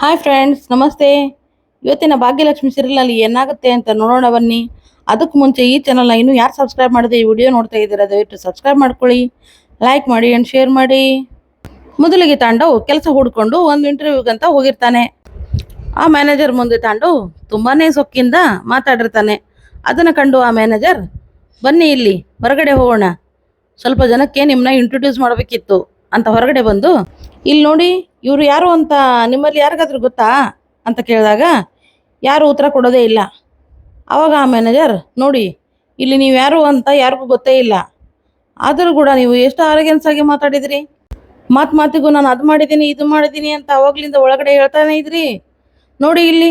Hi friends ನಮಸ್ತೆ. ಇವತ್ತಿನ ಭಾಗ್ಯಲಕ್ಷ್ಮಿ ಸೀರಿಯಲ್ನಲ್ಲಿ ಏನಾಗುತ್ತೆ ಅಂತ ನೋಡೋಣ ಬನ್ನಿ. ಅದಕ್ಕೆ ಮುಂಚೆ ಈ ಚಾನಲ್ನ ಇನ್ನೂ ಯಾರು ಸಬ್ಸ್ಕ್ರೈಬ್ ಮಾಡಿದೆ ಈ ವಿಡಿಯೋ ನೋಡ್ತಾ ಇದ್ದೀರಾ, ದಯವಿಟ್ಟು ಸಬ್ಸ್ಕ್ರೈಬ್ ಮಾಡ್ಕೊಳ್ಳಿ ಲೈಕ್ ಮಾಡಿ ಆ್ಯಂಡ್ ಶೇರ್ ಮಾಡಿ. ಮೊದಲಿಗೆ ತಾಂಡವ್ ಕೆಲಸ ಹುಡ್ಕೊಂಡು ಒಂದು ಇಂಟರ್ವ್ಯೂಗಂತ ಹೋಗಿರ್ತಾನೆ. ಆ ಮ್ಯಾನೇಜರ್ ಮುಂದೆ ತಾಂಡು ತುಂಬಾನೇ ಸೊಕ್ಕಿಂದ ಮಾತಾಡಿರ್ತಾನೆ. ಅದನ್ನು ಕಂಡು ಆ ಮ್ಯಾನೇಜರ್ ಬನ್ನಿ ಇಲ್ಲಿ, ಹೊರಗಡೆ ಹೋಗೋಣ. ಸ್ವಲ್ಪ ಜನಕ್ಕೆ ನಿಮ್ಮನ್ನ ಇಂಟ್ರೊಡ್ಯೂಸ್ ಮಾಡಬೇಕಿತ್ತು ಅಂತ ಹೊರಗಡೆ ಬಂದು, ಇಲ್ಲಿ ನೋಡಿ ಇವರು ಯಾರು ಅಂತ ನಿಮ್ಮಲ್ಲಿ ಯಾರಿಗಾದ್ರೂ ಗೊತ್ತಾ ಅಂತ ಕೇಳಿದಾಗ, ಯಾರು ಉತ್ತರ ಕೊಡೋದೇ ಇಲ್ಲ. ಆವಾಗ ಆ ಮ್ಯಾನೇಜರ್ ನೋಡಿ, ಇಲ್ಲಿ ನೀವು ಯಾರು ಅಂತ ಯಾರಿಗೂ ಗೊತ್ತೇ ಇಲ್ಲ. ಆದರೂ ಕೂಡ ನೀವು ಎಷ್ಟು ಆರೋಗ್ಯನ್ಸ್ ಆಗಿ ಮಾತಾಡಿದ್ರಿ? ಮಾತು ಮಾತಿಗೂ ನಾನು ಅದು ಮಾಡಿದ್ದೀನಿ, ಇದು ಮಾಡಿದ್ದೀನಿ ಅಂತ ಅವಾಗ್ಲಿಂದ ಒಳಗಡೆ ಹೇಳ್ತಾನೆ ಇದ್ರಿ? ನೋಡಿ ಇಲ್ಲಿ,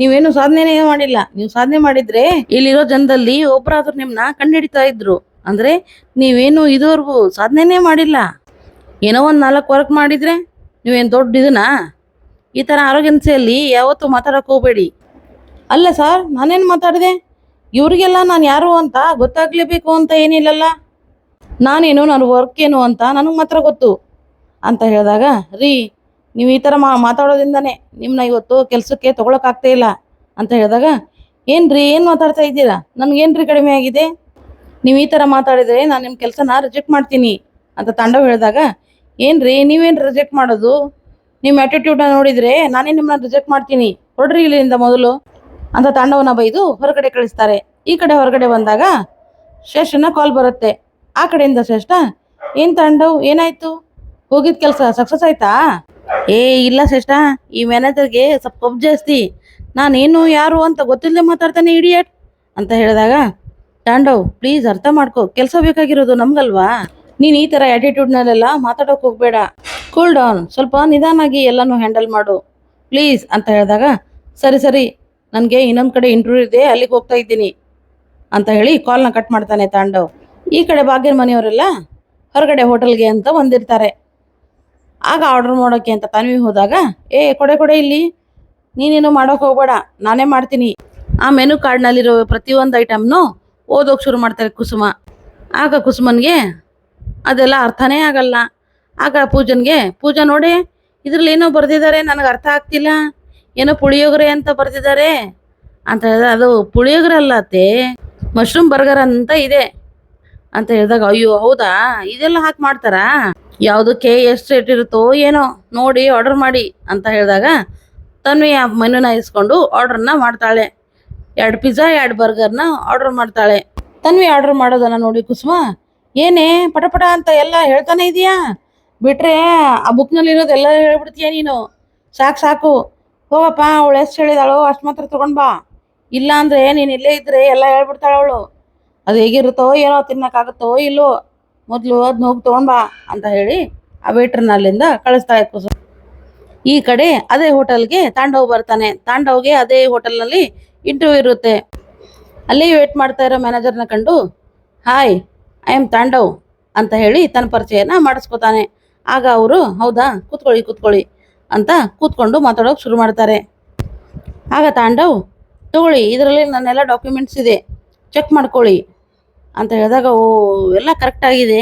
ನೀವೇನು ಸಾಧನೆನೇ ಮಾಡಿಲ್ಲ. ನೀವು ಸಾಧನೆ ಮಾಡಿದ್ರೆ ಇಲ್ಲಿರೋ ಜನದಲ್ಲಿ ಒಬ್ಬರಾದ್ರೂ ನಿಮ್ಮನ್ನ ಕಂಡುಹಿಡಿತಾ ಇದ್ರು. ಅಂದರೆ ನೀವೇನು ಇದುವರೆಗೂ ಸಾಧನೆನೇ ಮಾಡಿಲ್ಲ. ಏನೋ ಒಂದು ನಾಲ್ಕು ವರ್ಕ್ ಮಾಡಿದ್ರೆ ನೀವೇನು ದೊಡ್ಡ ಇದನ್ನ? ಈ ಥರ ಆರೋಗ್ಯನ್ಸೆಯಲ್ಲಿ ಯಾವತ್ತೂ ಮಾತಾಡೋಕೆ ಹೋಗಬೇಡಿ. ಅಲ್ಲ ಸರ್, ನಾನೇನು ಮಾತಾಡಿದೆ? ಇವರಿಗೆಲ್ಲ ನಾನು ಯಾರು ಅಂತ ಗೊತ್ತಾಗ್ಲೇಬೇಕು ಅಂತ ಏನಿಲ್ಲಲ್ಲ? ನಾನೇನು ನನ್ನ ವರ್ಕ್ ಏನು ಅಂತ ನನಗೆ ಮಾತ್ರ ಗೊತ್ತು. ಅಂತ ಹೇಳಿದಾಗ, ರೀ, ನೀವು ಈ ಥರ ಮಾ ಮಾತಾಡೋದ್ರಿಂದನೇ ನಿಮ್ಮನ್ನ ಇವತ್ತು ಕೆಲಸಕ್ಕೆ ತೊಗೊಳಕ್ಕಾಗ್ತಾ ಇಲ್ಲ. ಅಂತ ಹೇಳಿದಾಗ ಏನು ರೀ ಏನು ಮಾತಾಡ್ತಾ ಇದ್ದೀರಾ? ನನಗೇನು ರೀ ಕಡಿಮೆ ಆಗಿದೆ? ನೀವು ಈ ಥರ ಮಾತಾಡಿದರೆ ನಾನು ನಿಮ್ಮ ಕೆಲಸನ ರಿಜೆಕ್ಟ್ ಮಾಡ್ತೀನಿ. ಅಂತ ತಾಂಡವ್ ಹೇಳಿದಾಗ ಏನು ರೀ ನೀವೇನು ರಿಜೆಕ್ಟ್ ಮಾಡೋದು ನಿಮ್ಮ ಆ್ಯಟಿಟ್ಯೂಡ್ನ ನೋಡಿದರೆ ನಾನೇ ನಿಮ್ಮನ್ನ ರಿಜೆಕ್ಟ್ ಮಾಡ್ತೀನಿ. ಹೊಡ್ರಿ ಇಲ್ಲಿಂದ ಮೊದಲು. ಅಂತ ತಾಂಡವನ ಬೈದು ಹೊರಗಡೆ ಕಳಿಸ್ತಾರೆ. ಈ ಕಡೆ ಹೊರಗಡೆ ಬಂದಾಗ ಶ್ರೇಷ್ಠನ ಕಾಲ್ ಬರುತ್ತೆ. ಆ ಕಡೆಯಿಂದ ಶ್ರೇಷ್ಠ ಏನು ತಾಂಡವ್, ಏನಾಯ್ತು? ಹೋಗಿದ ಕೆಲಸ ಸಕ್ಸಸ್ ಆಯ್ತಾ? ಏ, ಇಲ್ಲ ಶ್ರೇಷ್ಠ ಈ ಮ್ಯಾನೇಜರ್ಗೆ ಸ್ವಲ್ಪ ಕೊಬ್ಬು ಜಾಸ್ತಿ. ನಾನೇನು, ಯಾರು ಅಂತ ಗೊತ್ತಿಲ್ಲದೆ ಮಾತಾಡ್ತಾನೆ ಇಡಿಯಟ್ ಅಂತ ಹೇಳಿದಾಗ, ತಾಂಡವ್ ಪ್ಲೀಸ್ ಅರ್ಥ ಮಾಡ್ಕೋ. ಕೆಲಸ ಬೇಕಾಗಿರೋದು ನಮ್ಗಲ್ವಾ? ನೀನು ಈ ಥರ ಆ್ಯಟಿಟ್ಯೂಡ್ನಲ್ಲೆಲ್ಲ ಮಾತಾಡೋಕೆ ಹೋಗಬೇಡ. ಕೂಲ್ ಡೌನ್ ಸ್ವಲ್ಪ ನಿಧಾನಾಗಿ ಎಲ್ಲನೂ ಹ್ಯಾಂಡಲ್ ಮಾಡು. ಪ್ಲೀಸ್ ಅಂತ ಹೇಳಿದಾಗ, ಸರಿ ಸರಿ. ನನಗೆ ಇನ್ನೊಂದು ಕಡೆ ಇಂಟರ್ವ್ಯೂ ಇದೆ, ಅಲ್ಲಿಗೆ ಹೋಗ್ತಾ ಇದ್ದೀನಿ. ಅಂತ ಹೇಳಿ ಕಾಲ್ನ ಕಟ್ ಮಾಡ್ತಾನೆ ತಾಂಡವ್. ಈ ಕಡೆ ಭಾಗ್ಯನ ಮನೆಯವರೆಲ್ಲ ಹೊರಗಡೆ ಹೋಟೆಲ್ಗೆ ಅಂತ ಬಂದಿರ್ತಾರೆ. ಆಗ ಆರ್ಡರ್ ಮಾಡೋಕ್ಕೆ ಅಂತ ತಾನ್ವಿ ಹೋದಾಗ, ಏ, ಕೊಡೆ ಕೊಡೆ ಇಲ್ಲಿ. ನೀನೇನು ಮಾಡೋಕೆ ಹೋಗ್ಬೇಡ. ನಾನೇ ಮಾಡ್ತೀನಿ. ಆ ಮೆನು ಕಾರ್ಡ್ನಲ್ಲಿರೋ ಪ್ರತಿಯೊಂದು ಐಟಮ್ನು ಓದೋಕೆ ಶುರು ಮಾಡ್ತಾರೆ ಕುಸುಮ. ಆಗ ಕುಸುಮನ್ಗೆ ಅದೆಲ್ಲ ಅರ್ಥನೇ ಆಗಲ್ಲ. ಆಗ ಪೂಜನ್ಗೆ, ಪೂಜಾ ನೋಡಿ, ಇದ್ರಲ್ಲಿ ಏನೋ ಬರೆದಿದ್ದಾರೆ ನನಗೆ ಅರ್ಥ ಆಗ್ತಿಲ್ಲ. ಏನೋ ಪುಳಿಯೋಗರೆ ಅಂತ ಬರೆದಿದ್ದಾರೆ ಅಂತ ಹೇಳಿದ್ರೆ, ಅದು ಪುಳಿಯೋಗರೆ ಅಲ್ಲ ಅತ್ತೆ ಮಶ್ರೂಮ್ ಬರ್ಗರ್ ಅಂತ ಇದೆ. ಅಂತ ಹೇಳಿದಾಗ, ಅಯ್ಯೋ, ಹೌದಾ? ಇದೆಲ್ಲ ಹಾಕಿ ಮಾಡ್ತಾರಾ? ಯಾವುದಕ್ಕೆ ಎಷ್ಟು ರೇಟ್ ಇರುತ್ತೋ ಏನೋ, ನೋಡಿ ಆರ್ಡರ್ ಮಾಡಿ ಅಂತ ಹೇಳಿದಾಗ ತನ್ವಿ ಆ ಮೆನುನ ಇಸ್ಕೊಂಡು ಆರ್ಡ್ರನ್ನ ಮಾಡ್ತಾಳೆ. ಎರಡು ಪಿಜ್ಜಾ ಎರಡು ಬರ್ಗರ್ನ ಆರ್ಡರ್ ಮಾಡ್ತಾಳೆ. ತನ್ವಿ ಆರ್ಡರ್ ಮಾಡೋದನ್ನ ನೋಡಿ ಕುಸುಮ ಏನೇ ಪಟಪಟ ಅಂತ ಎಲ್ಲ ಹೇಳ್ತಾನೆ ಇದೀಯಾ? ಬಿಟ್ರೆ ಆ ಬುಕ್ನಲ್ಲಿರೋದೆಲ್ಲ ಹೇಳ್ಬಿಡ್ತೀಯ ನೀನು? ಸಾಕು ಸಾಕು. ಹೋಗಪ್ಪ, ಅವಳು ಎಷ್ಟು ಹೇಳಿದಾಳು ಅಷ್ಟು ಮಾತ್ರ ತಗೊಂಡ್ ಬಾ. ಇಲ್ಲ ಅಂದ್ರೆ ನೀನು ಇಲ್ಲೇ ಇದ್ರೆ ಎಲ್ಲ ಹೇಳ್ಬಿಡ್ತಾಳೆ ಅವಳು. ಅದು ಹೇಗಿರುತ್ತೋ ಏನೋ ತಿನ್ನಕ್ಕಾಗುತ್ತೋ ಇಲ್ಲೋ, ಮೊದಲು ಅದನ್ನ ಹೋಗಿ ತಗೊಂಡ್ಬಾ ಅಂತ ಹೇಳಿ ಆ ವೇಟ್ರನ್ನ ಅಲ್ಲಿಂದ ಕಳಿಸ್ತಾಳೆ ಕುಸು ಈ ಕಡೆ ಅದೇ ಹೋಟೆಲ್ಗೆ ತಾಂಡವ್ ಬರ್ತಾನೆ. ತಾಂಡವ್ಗೆ ಅದೇ ಹೋಟೆಲ್ನಲ್ಲಿ ಇಂಟರ್ವ್ಯೂ ಇರುತ್ತೆ. ಅಲ್ಲಿ ವೇಟ್ ಮಾಡ್ತಾ ಇರೋ ಮ್ಯಾನೇಜರ್ನ ಕಂಡು ಹಾಯ್ ಐ ಆಮ್ ತಾಂಡವ್ ಅಂತ ಹೇಳಿ ತನ್ನ ಪರಿಚಯನ ಮಾಡಿಸ್ಕೊತಾನೆ. ಆಗ ಅವರು, ಹೌದಾ, ಕೂತ್ಕೊಳ್ಳಿ ಕೂತ್ಕೊಳ್ಳಿ ಅಂತ ಕೂತ್ಕೊಂಡು ಮಾತಾಡೋಕೆ ಶುರು ಮಾಡ್ತಾರೆ. ಆಗ ತಾಂಡವ್, ತಗೊಳ್ಳಿ, ಇದರಲ್ಲಿ ನನ್ನೆಲ್ಲ ಡಾಕ್ಯುಮೆಂಟ್ಸ್ ಇದೆ ಚೆಕ್ ಮಾಡ್ಕೊಳ್ಳಿ ಅಂತ ಹೇಳಿದಾಗ, ಓ, ಎಲ್ಲ ಕರೆಕ್ಟಾಗಿದೆ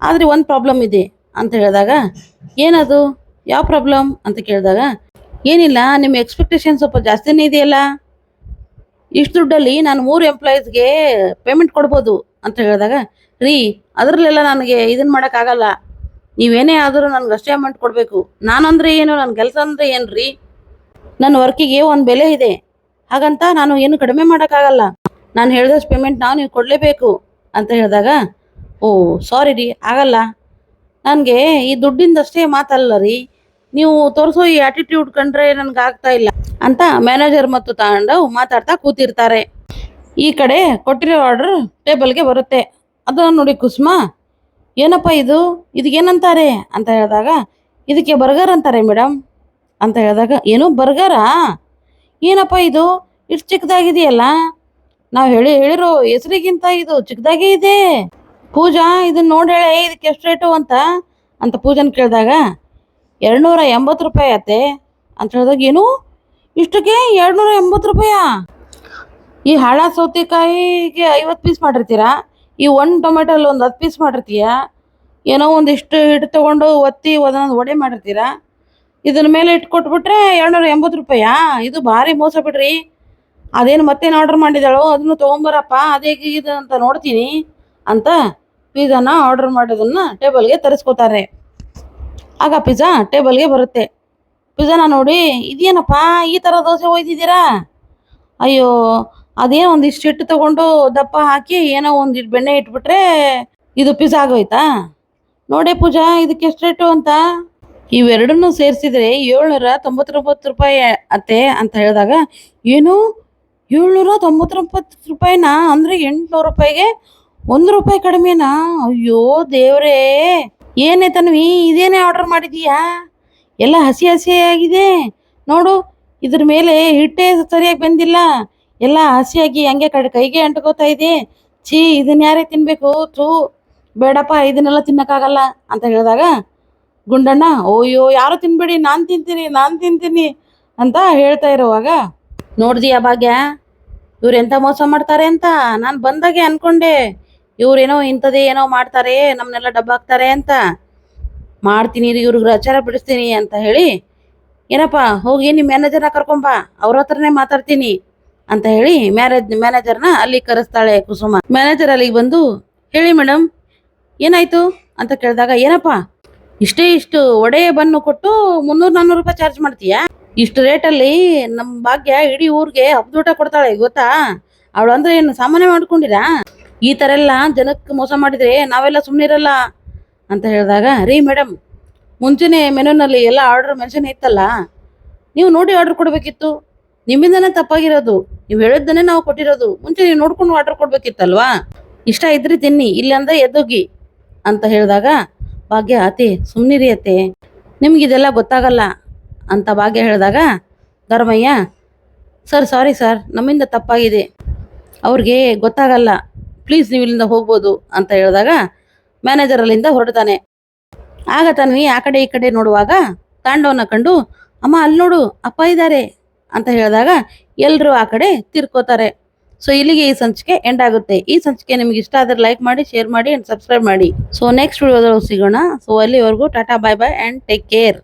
ಆದರೆ ಒಂದು ಪ್ರಾಬ್ಲಮ್ ಇದೆ ಅಂತ ಹೇಳಿದಾಗ, ಏನದು, ಯಾವ ಪ್ರಾಬ್ಲಮ್ ಅಂತ ಕೇಳಿದಾಗ, ಏನಿಲ್ಲ, ನಿಮ್ಮ ಎಕ್ಸ್ಪೆಕ್ಟೇಷನ್ ಸ್ವಲ್ಪ ಜಾಸ್ತಿನೇ ಇದೆಯಲ್ಲ, ಇಷ್ಟು ದುಡ್ಡಲ್ಲಿ ನಾನು ಮೂರು ಎಂಪ್ಲಾಯೀಸ್ಗೆ ಪೇಮೆಂಟ್ ಕೊಡ್ಬೋದು ಅಂತ ಹೇಳಿದಾಗ ರೀ, ಅದರಲ್ಲೆಲ್ಲ ನನಗೆ ಇದನ್ನು ಮಾಡೋಕ್ಕಾಗಲ್ಲ. ನೀವೇನೇ ಆದರೂ ನನಗೆ ಅಷ್ಟೇ ಅಮೌಂಟ್ ಕೊಡಬೇಕು. ನಾನಂದ್ರೆ ಏನು ನನ್ನ ಕೆಲಸ ಅಂದರೆ ಏನು ರೀ? ನನ್ನ ವರ್ಕಿಗೆ ಒಂದು ಬೆಲೆ ಇದೆ. ಹಾಗಂತ ನಾನು ಏನು ಕಡಿಮೆ ಮಾಡೋಕ್ಕಾಗಲ್ಲ. ನಾನು ಹೇಳಿದಷ್ಟು ಪೇಮೆಂಟ್ ನಾವು ನೀವು ಕೊಡಲೇಬೇಕು ಅಂತ ಹೇಳಿದಾಗ, ಓ ಸಾರಿ ರೀ, ಆಗಲ್ಲ. ನನಗೆ ಈ ದುಡ್ಡಿಂದಷ್ಟೇ ಮಾತಲ್ಲ ರೀ. ನೀವು ತೋರಿಸೋ ಈ ಆಟಿಟ್ಯೂಡ್ ಕಂಡ್ರೆ ನನಗೆ ಆಗ್ತಾ ಇಲ್ಲ ಅಂತ ಮ್ಯಾನೇಜರ್ ಮತ್ತು ತಾಂಡವ್ ಮಾತಾಡ್ತಾ ಕೂತಿರ್ತಾರೆ. ಈ ಕಡೆ ಕೊಟ್ಟಿರೋ ಆರ್ಡರ್ ಟೇಬಲ್ಗೆ ಬರುತ್ತೆ. ಅದನ್ನು ನೋಡಿ ಕುಸುಮ, ಏನಪ್ಪ ಇದು? ಇದಕ್ಕೇನಂತಾರೆ ಅಂತ ಹೇಳಿದಾಗ, ಇದಕ್ಕೆ ಬರ್ಗರ್ ಅಂತಾರೆ ಮೇಡಮ್. ಅಂತ ಹೇಳಿದಾಗ, ಏನು ಬರ್ಗರಾ? ಏನಪ್ಪ ಇದು? ಇಷ್ಟು ಚಿಕ್ಕದಾಗಿದೆಯಲ್ಲ? ನಾವು ಹೇಳಿ ಹೇಳಿರೋ ಹೆಸರಿಗಿಂತ ಇದು ಚಿಕ್ಕದಾಗೇ ಇದೆ. ಪೂಜಾ ಇದನ್ನ ನೋಡಿ ಹೇಳಿ, ಇದಕ್ಕೆ ಎಷ್ಟು ರೇಟು ಅಂತ? ಅಂತ ಪೂಜನ್ ಕೇಳಿದಾಗ, ಎರಡುನೂರ ಎಂಬತ್ತು ರೂಪಾಯಿ ಅತ್ತೆ. ಅಂತ ಹೇಳಿದಾಗ, ಏನು? ಇಷ್ಟಕ್ಕೆ ಎರಡುನೂರ ಎಂಬತ್ತು ರೂಪಾಯಾ? ಈ ಹಾಳ ಸೌತೆಕಾಯಿಗೆ ಐವತ್ತು ಪೀಸ್ ಮಾಡಿರ್ತೀರಾ? ಈ ಒಂದು ಟೊಮೆಟೊಲ್ಲಿ ಒಂದು ಹತ್ತು ಪೀಸ್ ಮಾಡಿರ್ತೀಯ? ಏನೋ ಒಂದಿಷ್ಟು ಹಿಟ್ಟು ತೊಗೊಂಡು ಒತ್ತಿ ಒಂದೊಂದು ವಡೆ ಮಾಡಿರ್ತೀರಾ? ಇದನ್ನ ಮೇಲೆ ಇಟ್ಕೊಟ್ಬಿಟ್ರೆ ಎರಡ್ನೂರ ಎಂಬತ್ತು ರೂಪಾಯ? ಇದು ಭಾರಿ ಮೋಸ ಬಿಡ್ರಿ. ಅದೇನು ಮತ್ತೇನು ಆರ್ಡರ್ ಮಾಡಿದಾಳೋ ಅದನ್ನು ತೊಗೊಂಬರಪ್ಪ. ಅದೇ ಇದು ಅಂತ ನೋಡ್ತೀನಿ ಅಂತ ಪಿಜ್ಜಾನ ಆರ್ಡರ್ ಮಾಡೋದನ್ನ ಟೇಬಲ್ಗೆ ತರಿಸ್ಕೋತಾರೆ. ಆಗ ಪಿಜ್ಜಾ ಟೇಬಲ್ಗೆ ಬರುತ್ತೆ. ಪಿಜ್ಜಾನ ನೋಡಿ, ಇದೇನಪ್ಪ ಈ ಥರ ದೋಸೆ ಒಯ್ದಿದ್ದೀರಾ? ಅಯ್ಯೋ ಅದೇನೋ ಒಂದಿಷ್ಟು ಹಿಟ್ಟು ತಗೊಂಡು ದಪ್ಪ ಹಾಕಿ ಏನೋ ಒಂದು ಬೆಣ್ಣೆ ಇಟ್ಬಿಟ್ರೆ ಇದು ಪಿಜ್ಜಾ ಆಗೋಯ್ತಾ ನೋಡಿ ಪೂಜಾ, ಇದಕ್ಕೆ ಎಷ್ಟು ಅಂತ? ಇವೆರಡನ್ನೂ ಸೇರಿಸಿದ್ರೆ ಏಳ್ನೂರ ತೊಂಬತ್ತೊಂಬತ್ತು ರೂಪಾಯಿ ಅತ್ತೆ ಅಂತ ಹೇಳಿದಾಗ, ಏನು? ಏಳ್ನೂರ ತೊಂಬತ್ತೊಂಬತ್ತು ರೂಪಾಯಿನಾ? ಅಂದರೆ ಎಂಟುನೂರು ರೂಪಾಯಿಗೆ ಒಂದು ರೂಪಾಯಿ ಕಡಿಮೆನಾ? ಅಯ್ಯೋ ದೇವ್ರೇ! ಏನೇ ತನ್ವಿ, ಇದೇನೇ ಆರ್ಡರ್ ಮಾಡಿದೀಯಾ? ಎಲ್ಲ ಹಸಿ ಹಸಿ ಆಗಿದೆ ನೋಡು, ಇದ್ರ ಮೇಲೆ ಹಿಟ್ಟೇ ಸರಿಯಾಗಿ ಬಂದಿಲ್ಲ. ಎಲ್ಲ ಹಸಿಯಾಗಿ ಹಂಗೆ ಕಡೆ ಕೈಗೆ ಅಂಟ್ಕೋತಾ ಇದೆ ಛೀ ಇದನ್ನ ಯಾರೇ ತಿನ್ಬೇಕು? ಥೂ, ಬೇಡಪ್ಪ, ಇದನ್ನೆಲ್ಲ ತಿನ್ನಕ್ಕಾಗಲ್ಲ ಅಂತ ಹೇಳಿದಾಗ, ಗುಂಡಣ್ಣ, ಓಯ್ಯೋ, ಯಾರು ತಿನ್ಬೇಡಿ, ನಾನು ತಿಂತೀನಿ ನಾನು ತಿಂತೀನಿ ಅಂತ ಹೇಳ್ತಾ ಇರುವಾಗ, ನೋಡ್ದಿಯಾ ಭಾಗ್ಯ? ಇವ್ರು ಎಂತ ಮೋಸ ಮಾಡ್ತಾರೆ ಅಂತ? ನಾನು ಬಂದಾಗೆ ಅನ್ಕೊಂಡೆ. ಇವ್ರೇನೋ ಇಂಥದೇ ಏನೋ ಮಾಡ್ತಾರೆ ನಮ್ಮನ್ನೆಲ್ಲ ಡಬ್ಬಾಕ್ತಾರೆ ಅಂತ. ಮಾಡ್ತೀನಿ ಇವ್ರಿಗೆ ರಚಾರ ಬಿಡಿಸ್ತೀನಿ ಅಂತ ಹೇಳಿ, ಏನಪ್ಪ, ಹೋಗಿ ನಿಮ್ಮ ಮ್ಯಾನೇಜರ್ನ ಕರ್ಕೊಂಬ ಅವ್ರ ಹತ್ರನೇ ಮಾತಾಡ್ತೀನಿ. ಅಂತ ಹೇಳಿ ಮ್ಯಾರೇಜ್ ಮ್ಯಾನೇಜರ್ನ ಅಲ್ಲಿ ಕರೆಸ್ತಾಳೆ ಕುಸುಮ. ಮ್ಯಾನೇಜರ್ ಅಲ್ಲಿಗೆ ಬಂದು, ಹೇಳಿ ಮೇಡಮ್ ಏನಾಯ್ತು? ಅಂತ ಕೇಳಿದಾಗ, ಏನಪ್ಪ, ಇಷ್ಟೇ ಇಷ್ಟು ಒಡೆಯ ಬನ್ನು ಕೊಟ್ಟು ಮುನ್ನೂರು ನಾನ್ನೂರು ರೂಪಾಯಿ ಚಾರ್ಜ್ ಮಾಡ್ತೀಯಾ? ಇಷ್ಟು ರೇಟಲ್ಲಿ ನಮ್ಮ ಭಾಗ್ಯ ಇಡೀ ಊರಿಗೆ ಹಬ್ಬದೂಟ ಕೊಡ್ತಾಳೆ, ಗೊತ್ತಾ? ಅವಳು ಅಂದ್ರೆ ಏನು ಸಾಮಾನ್ಯ ಮಾಡ್ಕೊಂಡಿರಾ? ಈ ಥರ ಎಲ್ಲ ಜನಕ್ಕೆ ಮೋಸ ಮಾಡಿದ್ರೆ ನಾವೆಲ್ಲ ಸುಮ್ಮನಿರಲ್ಲ ಅಂತ ಹೇಳಿದಾಗ, ರೀ ಮೇಡಮ್ ಮುಂಚೆನೆ ಮೆನುನಲ್ಲಿ ಎಲ್ಲ ಆರ್ಡರ್ ಮೆನ್ಷನ್ ಇತ್ತಲ್ಲ? ನೀವು ನೋಡಿ ಆರ್ಡರ್ ಕೊಡಬೇಕಿತ್ತು. ನಿಮ್ಮಿಂದನೇ ತಪ್ಪಾಗಿರೋದು. ನೀವು ಹೇಳಿದ್ದನ್ನೇ ನಾವು ಕೊಟ್ಟಿರೋದು. ಮುಂಚೆ ನೀವು ನೋಡ್ಕೊಂಡು ಆರ್ಡರ್ ಕೊಡ್ಬೇಕಿತ್ತಲ್ವಾ? ಇಷ್ಟ ಇದ್ರೆ ತಿನ್ನಿ, ಇಲ್ಲಾಂದ್ರೆ ಎದ್ದೋಗಿ ಅಂತ ಹೇಳಿದಾಗ, ಭಾಗ್ಯ ಅತಿ ಸುಮ್ಮನಿರಿ ಅತ್ತೆ. ನಿಮ್ಗಿದೆಲ್ಲ ಗೊತ್ತಾಗಲ್ಲ ಅಂತ ಭಾಗ್ಯ ಹೇಳಿದಾಗ, ಧರ್ಮಯ್ಯ, ಸರ್, ಸಾರಿ ಸರ್, ನಮ್ಮಿಂದ ತಪ್ಪಾಗಿದೆ. ಅವ್ರಿಗೆ ಗೊತ್ತಾಗಲ್ಲ. ಪ್ಲೀಸ್ ನೀವು ಇಲ್ಲಿಂದ ಹೋಗ್ಬೋದು ಅಂತ ಹೇಳಿದಾಗ ಮ್ಯಾನೇಜರ್ ಅಲ್ಲಿಂದ ಹೊರಡ್ತಾನೆ. ಆಗ ತನ್ವಿ ಆ ಕಡೆ ಈ ಕಡೆ ನೋಡುವಾಗ ತಾಂಡವನ್ನ ಕಂಡು, ಅಮ್ಮ, ಅಲ್ಲಿ ನೋಡು, ಅಪ್ಪ ಇದ್ದಾರೆ ಅಂತ ಹೇಳಿದಾಗ ಎಲ್ಲರೂ ಆ ಕಡೆ ತಿರ್ಕೋತಾರೆ. ಸೊ ಇಲ್ಲಿಗೆ ಈ ಸಂಚಿಕೆ ಎಂಡ್ ಆಗುತ್ತೆ. ಈ ಸಂಚಿಕೆ ನಿಮ್ಗೆ ಇಷ್ಟ ಆದರೆ ಲೈಕ್ ಮಾಡಿ ಶೇರ್ ಮಾಡಿ ಅಂಡ್ ಸಬ್ಸ್ಕ್ರೈಬ್ ಮಾಡಿ. ಸೊ ನೆಕ್ಸ್ಟ್ ವಿಡಿಯೋದಲ್ಲಿ ಸಿಗೋಣ. ಸೊ ಅಲ್ಲಿವರೆಗೂ Tata bye bye and take care